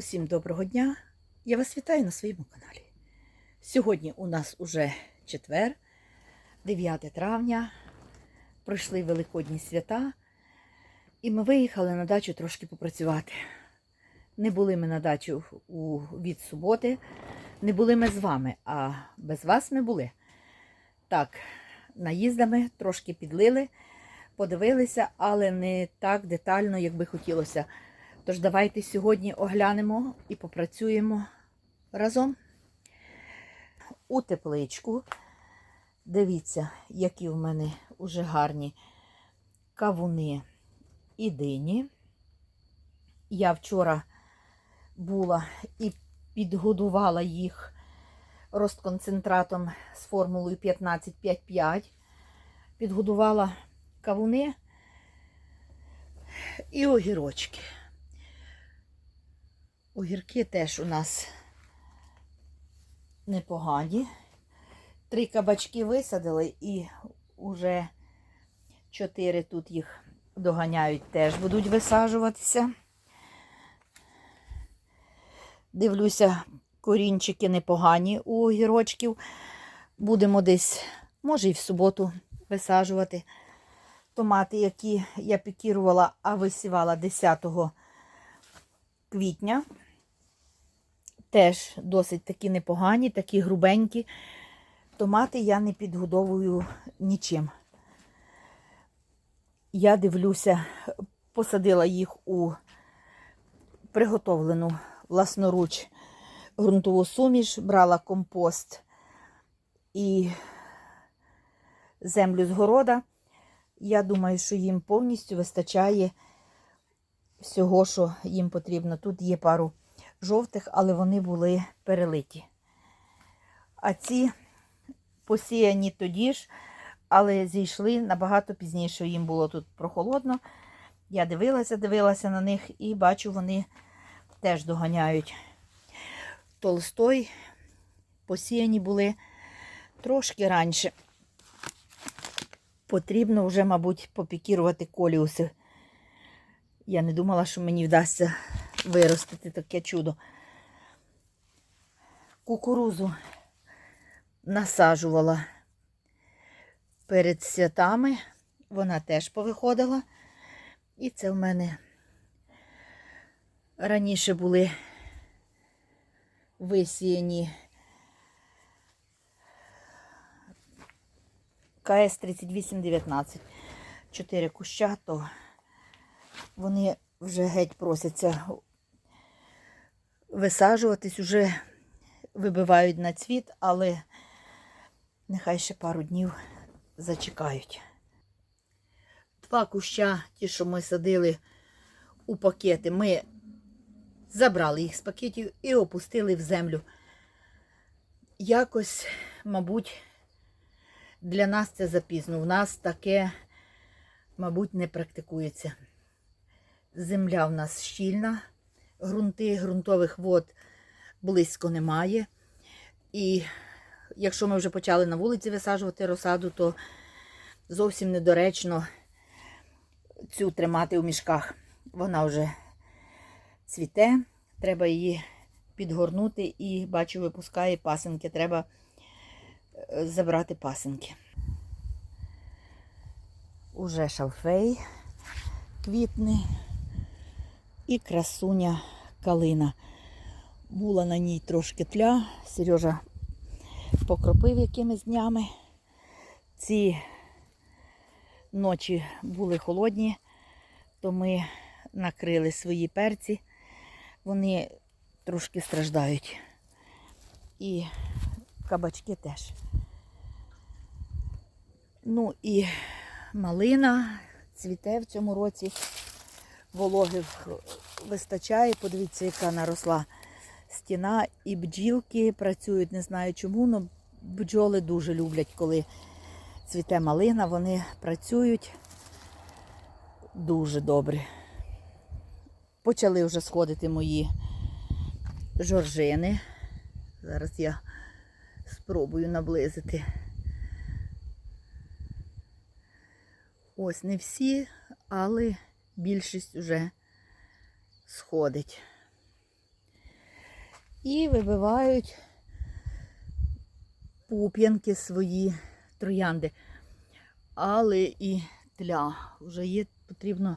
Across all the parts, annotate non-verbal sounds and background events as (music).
Усім доброго дня! Я вас вітаю на своєму каналі. Сьогодні у нас уже четвер, 9 травня. Пройшли великодні свята, і ми виїхали на дачу трошки попрацювати. Не були ми на дачу у, від суботи, не були ми з вами, а без вас ми були. Так, наїздами трошки підлили, подивилися, але не так детально, як би хотілося. Тож давайте сьогодні оглянемо і попрацюємо разом. У тепличку. Дивіться, які в мене уже гарні кавуни і дині. Я вчора була і підгодувала їх розконцентратом з формулою 15-5-5. Підгодувала кавуни і огірочки. Огірки теж у нас непогані. Три кабачки висадили і вже чотири тут їх доганяють, теж будуть висаджуватися. Дивлюся, корінчики непогані у огірочків. Будемо десь, може, і в суботу висаджувати. Томати, які я пікірувала, а висівала 10 квітня. Теж досить такі непогані, такі грубенькі. Томати я не підгодовую нічим. Я дивлюся, посадила їх у приготовлену власноруч ґрунтову суміш, брала компост і землю з города. Я думаю, що їм повністю вистачає всього, що їм потрібно. Тут є пару жовтих, але вони були перелиті. А ці посіяні тоді ж, але зійшли набагато пізніше. Їм було тут прохолодно. Я дивилася, дивилася на них і бачу, вони теж доганяють. Толстой посіяні були трошки раніше. Потрібно вже, мабуть, попікірувати коліуси. Я не думала, що мені вдасться виростити таке чудо. Кукурузу насаджувала перед святами. Вона теж повиходила. І це в мене раніше були висіяні КС 3819. Чотири куща, то вони вже геть просяться висаджуватись, вже вибивають на цвіт, але нехай ще пару днів зачекають. Два куща, ті, що ми садили у пакети, ми забрали їх з пакетів і опустили в землю. Якось, мабуть, для нас це запізно. У нас таке, мабуть, не практикується. Земля в нас щільна, ґрунти, ґрунтових вод близько немає. І якщо ми вже почали на вулиці висаджувати розсаду, то зовсім недоречно цю тримати у мішках. Вона вже цвіте, треба її підгорнути і, бачу, випускає пасинки. Треба е, забрати пасинки. Уже шалфей квітне і красуня калина. Була на ній трошки тля. Сережа покропив якимись днями. Ці ночі були холодні, то ми накрили свої перці. Вони трошки страждають. І кабачки теж. Ну і малина цвіте в цьому році. Вологи вистачає. Подивіться, яка наросла стіна. І бджілки працюють, не знаю чому, але бджоли дуже люблять, коли цвіте малина, вони працюють дуже добре. Почали вже сходити мої жоржини. Зараз я спробую наблизити. Ось не всі, але більшість вже сходить. і вибивають пуп'янки свої троянди. Але і тля. Вже є, потрібно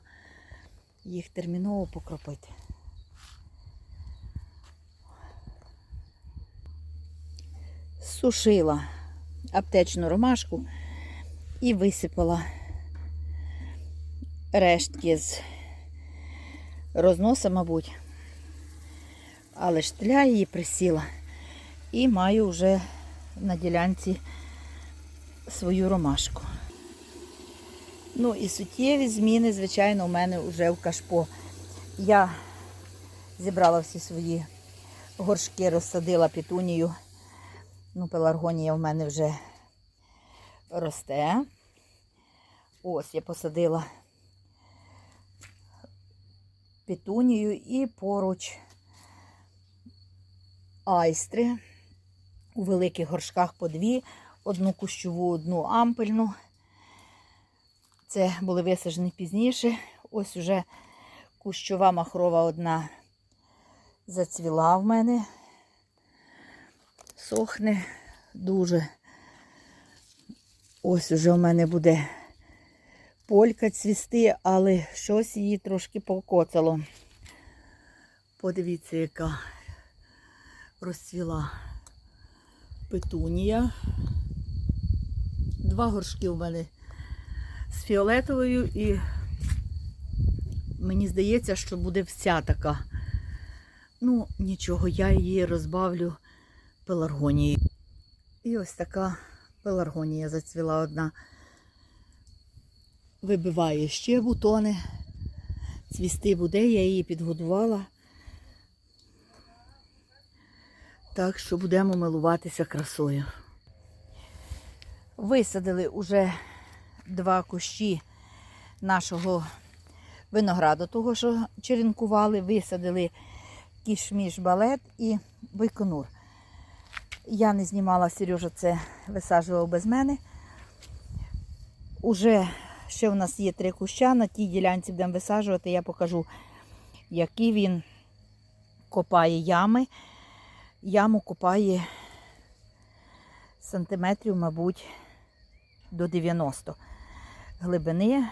їх терміново покропити. Сушила аптечну ромашку і висипала рештки з розноса, мабуть. Але ж тля її присіла. І маю вже на ділянці свою ромашку. Ну і суттєві зміни, звичайно, у мене вже в кашпо. Я зібрала всі свої горшки, розсадила петунію. Ну, пеларгонія в мене вже росте. Ось я посадила петунію і поруч айстри у великих горшках по дві, одну кущову, одну ампельну. Це були висаджені пізніше. Ось уже кущова махрова одна зацвіла в мене. Сохне дуже. Ось уже в мене буде полька цвісти, але щось її трошки покоцало. Подивіться, яка розцвіла петунія. Два горшки в мене з фіолетовою і мені здається, що буде вся така. Ну, нічого, я її розбавлю пеларгонією. І ось така пеларгонія зацвіла одна. Вибиває ще бутони. Цвісти буде, я її підгодувала. Так що будемо милуватися красою. Висадили уже два кущі нашого винограду, того, що черенкували, висадили кішміш балет і байконур. Я не знімала, Сережа це висаджував без мене. Уже ще в нас є три куща, на тій ділянці будемо висаджувати, я покажу, які він копає ями. Яму копає сантиметрів, мабуть, до 90 глибини,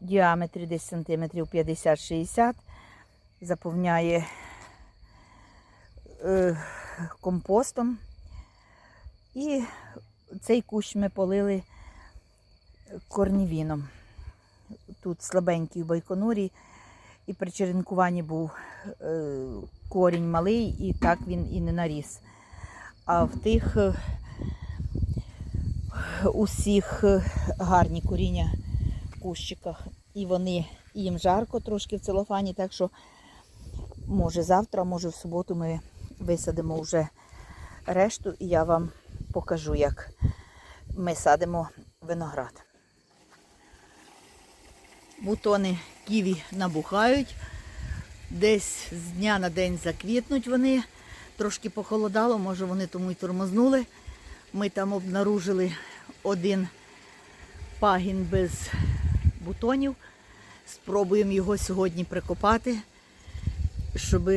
в діаметрі десь сантиметрів 50-60, заповняє е, компостом. І цей кущ ми полили корнівіном. Тут слабенький в байконурі, і при черенкуванні був е, корінь малий, і так він і не наріс. А в тих е, усіх е, гарні коріння в кущиках. І вони їм жарко трошки в целофані, так що може завтра, може в суботу ми висадимо вже решту, і я вам покажу, як ми садимо виноград. Бутони ківі набухають. Десь з дня на день заквітнуть вони. Трошки похолодало, може вони тому й тормознули. Ми там обнаружили один пагін без бутонів. Спробуємо його сьогодні прикопати, щоб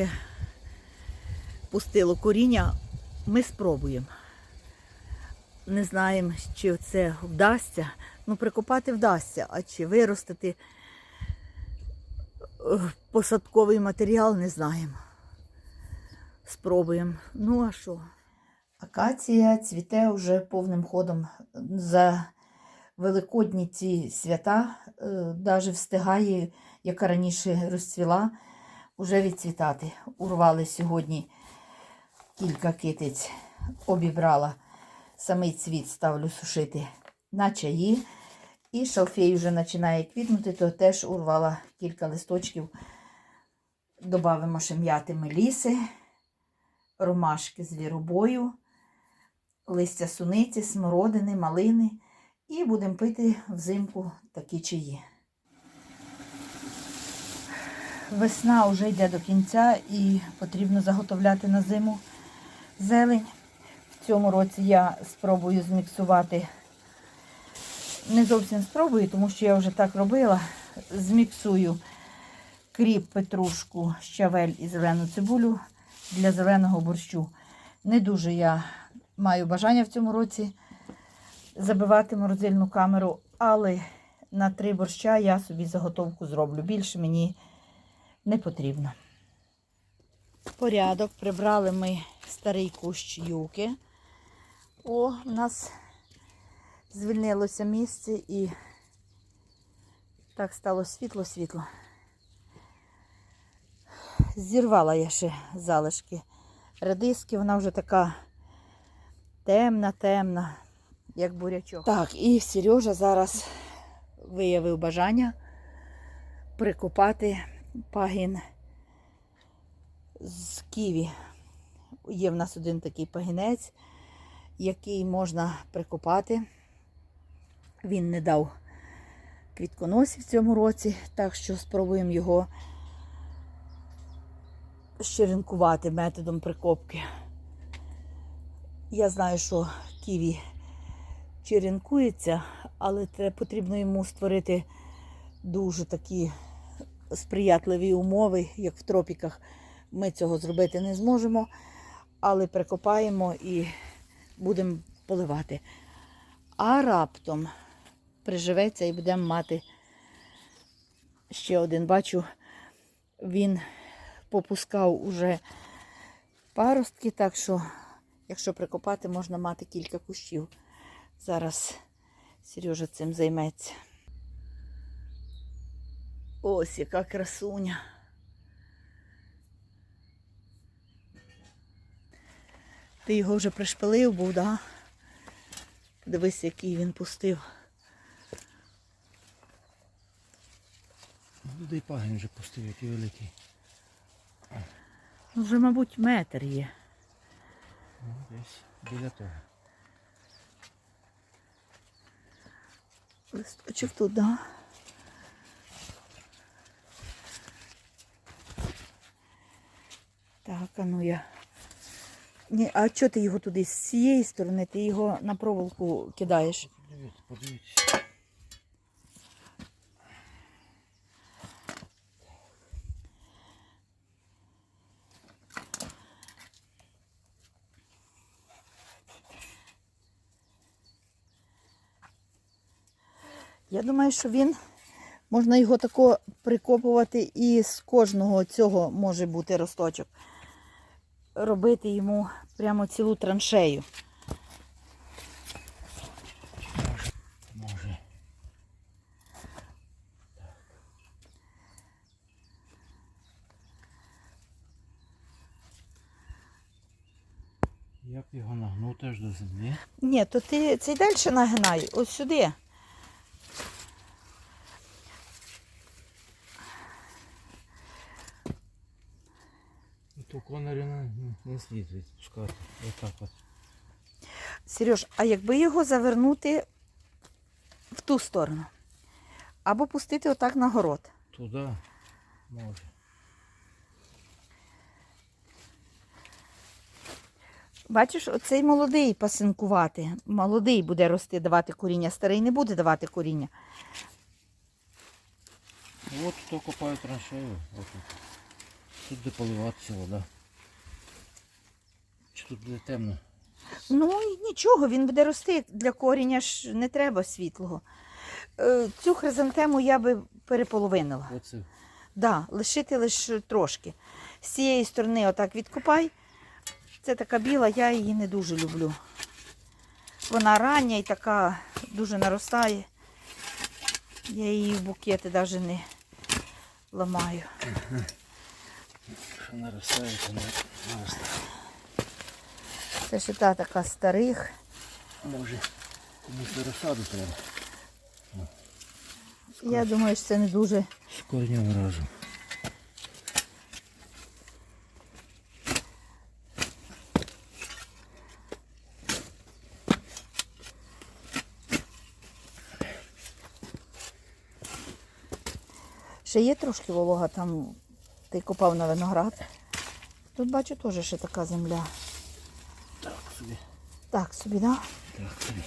пустило коріння. Ми спробуємо. Не знаємо, чи це вдасться. Ну, прикопати вдасться, а чи виростити е, посадковий матеріал, не знаємо. Спробуємо. Ну, а що? Акація цвіте вже повним ходом. За великодні ці свята навіть встигає, яка раніше розцвіла, вже відцвітати. Урвали сьогодні кілька китиць, обібрала. Самий цвіт ставлю сушити на чаї. І шалфей вже починає квітнути, то теж урвала кілька листочків. Добавимо ще м'яти меліси, ромашки з віробою, листя суниці, смородини, малини. І будемо пити взимку такі чаї. Весна вже йде до кінця і потрібно заготовляти на зиму зелень. Цьому році я спробую зміксувати не зовсім спробую, тому що я вже так робила. Зміксую кріп, петрушку, щавель і зелену цибулю для зеленого борщу. Не дуже я маю бажання в цьому році забивати морозильну камеру, але на три борща я собі заготовку зроблю. Більше мені не потрібно. Порядок. Прибрали ми старий кущ юки. О, у нас звільнилося місце і так стало світло-світло. Зірвала я ще залишки редиски, вона вже така темна, темна, як бурячок. Так, і Сережа зараз виявив бажання прикопати пагін з ківі. Є в нас один такий пагінець, який можна прикопати. Він не дав квітконосів в цьому році, так що спробуємо його щеренкувати методом прикопки. Я знаю, що ківі черенкується, але потрібно йому створити дуже такі сприятливі умови, як в тропіках. Ми цього зробити не зможемо, але прикопаємо і будемо поливати. А раптом приживеться і будемо мати ще один. Бачу, він попускав уже паростки, так що, якщо прикопати, можна мати кілька кущів. Зараз Сережа цим займеться. Ось яка красуня. Ти його вже пришпилив був, да? Подивись, який він пустив. Ну, де й пагін вже пустив, який великий. Ну, Вже, мабуть, метр є. Ну, десь біля того. Листочок тут, да? Так, а ну я. Ні, а чого ти його туди з цієї сторони? Ти його на проволоку кидаєш. Подивіться, подивіться. Я думаю, що він можна його тако прикопувати і з кожного цього може бути росточок. Робити йому прямо цілу траншею. Може. Як його нагнути аж до землі? Ні, то ти цей далі нагинай, ось сюди. Ту конарю не, не слід відпускати. Отак от. Сереж, а якби його завернути в ту сторону? Або пустити отак на город. Туди може. Бачиш, оцей молодий пасинкувати. Молодий буде рости, давати коріння, старий не буде давати коріння. От хто копає траншею. Тут. Тут де поливатися вода. Чи тут буде темно? Ну і нічого, він буде рости. Для коріння ж не треба світлого. Е, Цю хризантему я би переполовинила. Оце. Да, лишити лише трошки. З цієї сторони отак відкопай. Це така біла, я її не дуже люблю. Вона рання і така дуже наростає. Я її в букети навіть не ламаю. Що наростає, то не наростає. Це ще та така старих. Може комусь розсаду треба. Я думаю, що це не дуже. З корнем разом. Ще є трошки волога, там ти копав на виноград. Тут бачу теж ще така земля. Так собі. Так, собі, да? Так собі.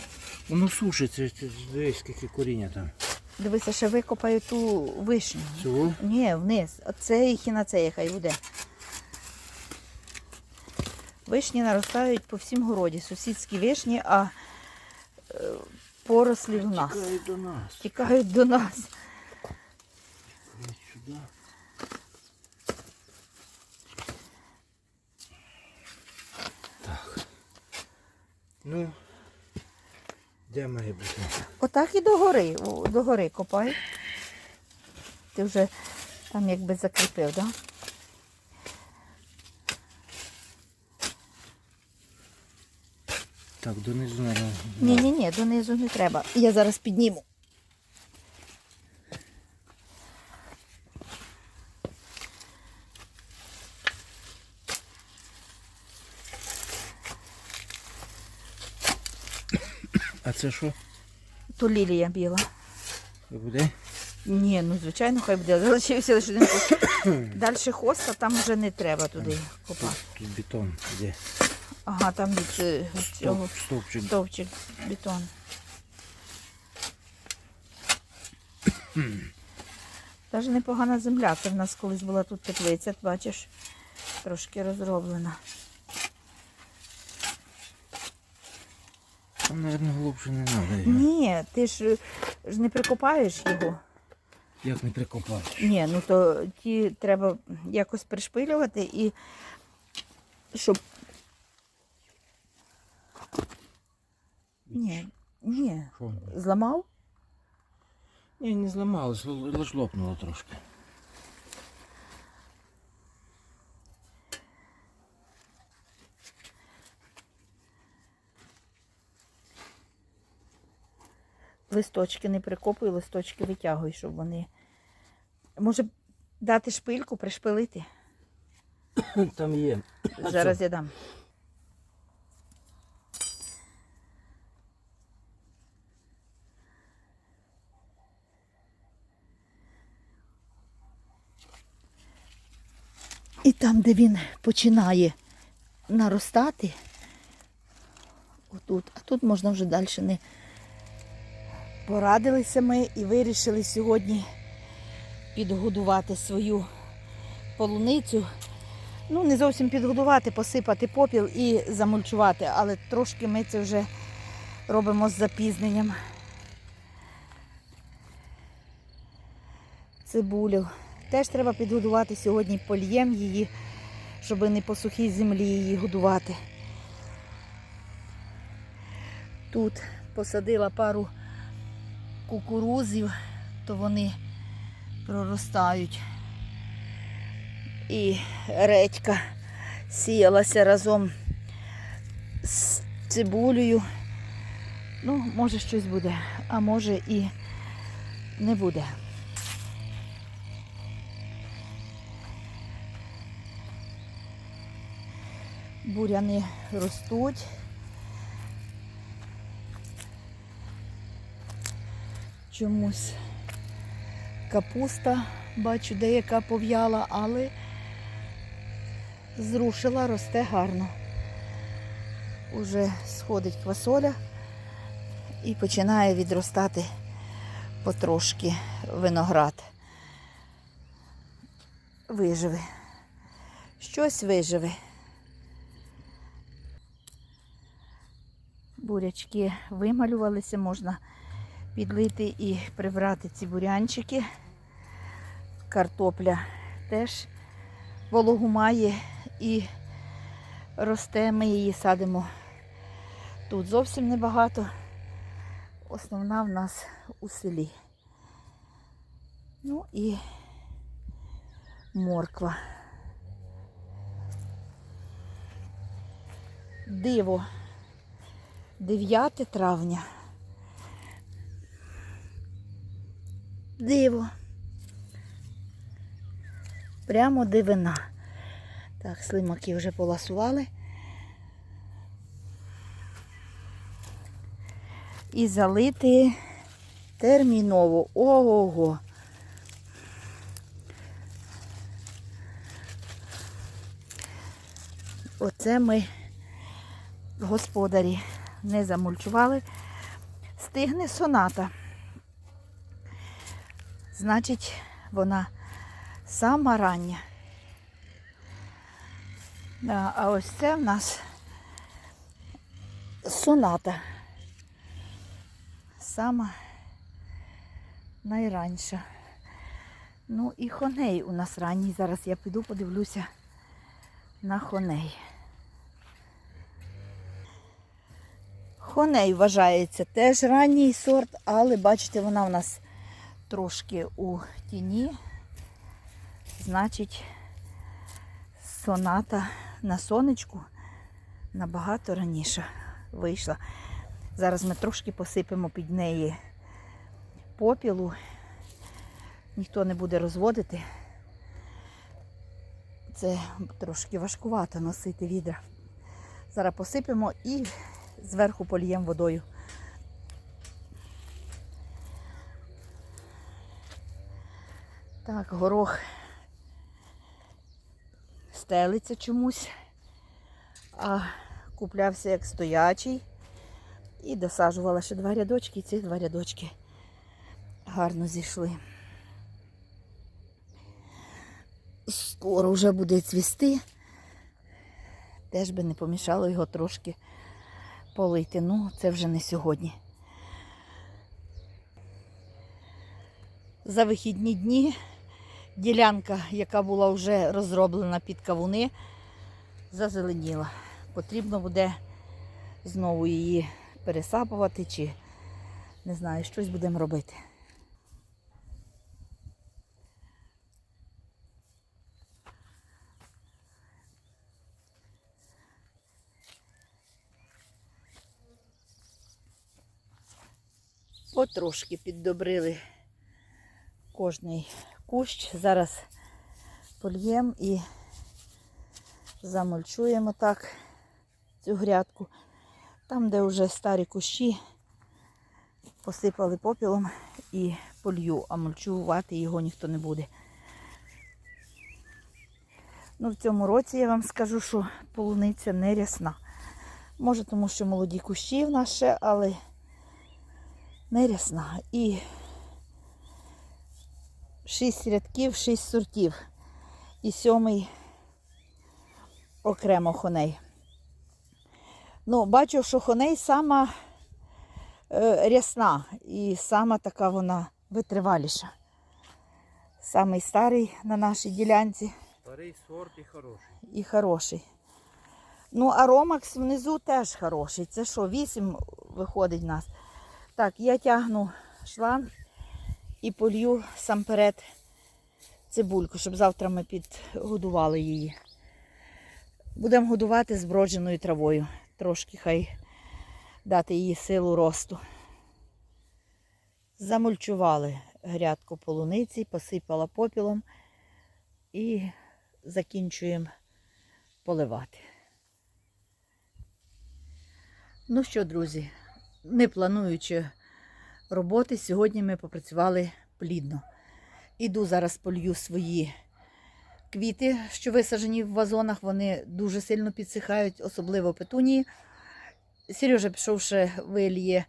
Воно сушиться, дивись, скільки коріння там. Дивися, ще викопаю ту вишню. Цього? Ні, вниз. Оце і хіна це хай буде. Вишні наростають по всім городі. Сусідські вишні, а е, порослі в нас. Тікають до нас. Тікають до нас. Тікають сюди. Ну, де має бути? Отак і до гори. До гори копай. Ти вже там якби закріпив, так? Да? Так, донизу, треба. Ні, ні, ні, донизу не треба. Я зараз підніму. А це що? То лілія біла. Це буде? Ні, ну звичайно, хай буде. Залишився лише один кус. (coughs) Далі хоста, там вже не треба туди копати. Тут бетон. Де? Ага, там від е, цього стовпчик. стовпчик бетон. (coughs) Даже непогана земля. Це в нас колись була тут теплиця, бачиш, трошки розроблена. Там, наверное, глубже не треба. Ні, ти ж, ж не прикопаєш його. Як не прикопаєш? Ні, ну то ті треба якось пришпилювати і щоб. Ні, ні. Що? Зламав? Ні, не зламалось, лише лопнуло трошки. Листочки не прикопуй, листочки витягуй, щоб вони. Може дати шпильку, пришпилити? (coughs) Там є. Зараз я дам. І там, де він починає наростати, отут, а тут можна вже далі не порадилися ми і вирішили сьогодні підгодувати свою полуницю. Ну, не зовсім підгодувати, посипати попіл і замульчувати, але трошки ми це вже робимо з запізненням. Цибулю. Теж треба підгодувати сьогодні польєм її, щоб не по сухій землі її годувати. Тут посадила пару кукурузів, то вони проростають і редька сіялася разом з цибулею. Ну, може щось буде, а може і не буде. Буряни ростуть. Чомусь капуста, бачу, деяка пов'яла, але зрушила, росте гарно. Уже сходить квасоля і починає відростати потрошки виноград. Виживе. Щось виживе. Бурячки вималювалися, можна підлити і прибрати ці бурянчики. Картопля теж вологу має і росте. Ми її садимо тут зовсім небагато. Основна в нас у селі. Ну і морква. Диво. 9 травня. Диво. Прямо дивина. Так, слимаки вже поласували. І залити терміново. Ого. Оце ми господарі не замульчували. Стигне соната. Значить, вона сама рання. А ось це в нас соната. Сама найранша. Ну і хоней у нас ранній. Зараз я піду подивлюся на хоней. Хоней вважається теж ранній сорт, але бачите, вона у нас трошки у тіні. Значить, соната на сонечку набагато раніше вийшла. Зараз ми трошки посипемо під неї попілу. Ніхто не буде розводити. Це трошки важкувато носити відра. Зараз посипемо і зверху поліємо водою. Так, горох стелиться чомусь, а куплявся як стоячий. І досаджувала ще два рядочки, і ці два рядочки гарно зійшли. Скоро вже буде цвісти. Теж би не помішало його трошки полити. Ну, це вже не сьогодні. За вихідні дні ділянка, яка була вже розроблена під кавуни, зазеленіла. Потрібно буде знову її пересапувати чи не знаю, щось будемо робити. Потрошки піддобрили кожний кущ. Зараз польємо і замульчуємо так цю грядку. Там, де вже старі кущі, посипали попілом і полью, а мульчувати його ніхто не буде. Ну, в цьому році я вам скажу, що полуниця не рясна. Може, тому що молоді кущі в нас ще, але не рясна. І шість рядків, шість сортів. І сьомий окремо хоней. Ну, бачу, що хоней сама е, рясна і сама така вона витриваліша. Самий старий на нашій ділянці Старий сорт і хороший. і хороший. Ну, а Ромакс внизу теж хороший. Це що, 8 виходить в нас. Так, я тягну шланг і полью сам перед цибульку, щоб завтра ми підгодували її. Будемо годувати збродженою травою. Трошки хай дати їй силу росту. Замульчували грядку полуниці, посипала попілом і закінчуємо поливати. Ну що, друзі, не плануючи роботи, сьогодні ми попрацювали плідно. Іду зараз полью свої квіти, що висаджені в вазонах, вони дуже сильно підсихають, особливо петунії. Сережа, пішовши, виліє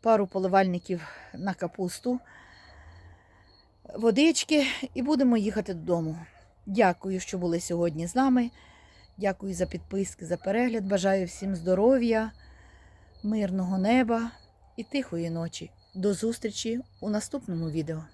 пару поливальників на капусту, водички і будемо їхати додому. Дякую, що були сьогодні з нами. Дякую за підписки, за перегляд. Бажаю всім здоров'я, мирного неба і тихої ночі. До зустрічі у наступному відео.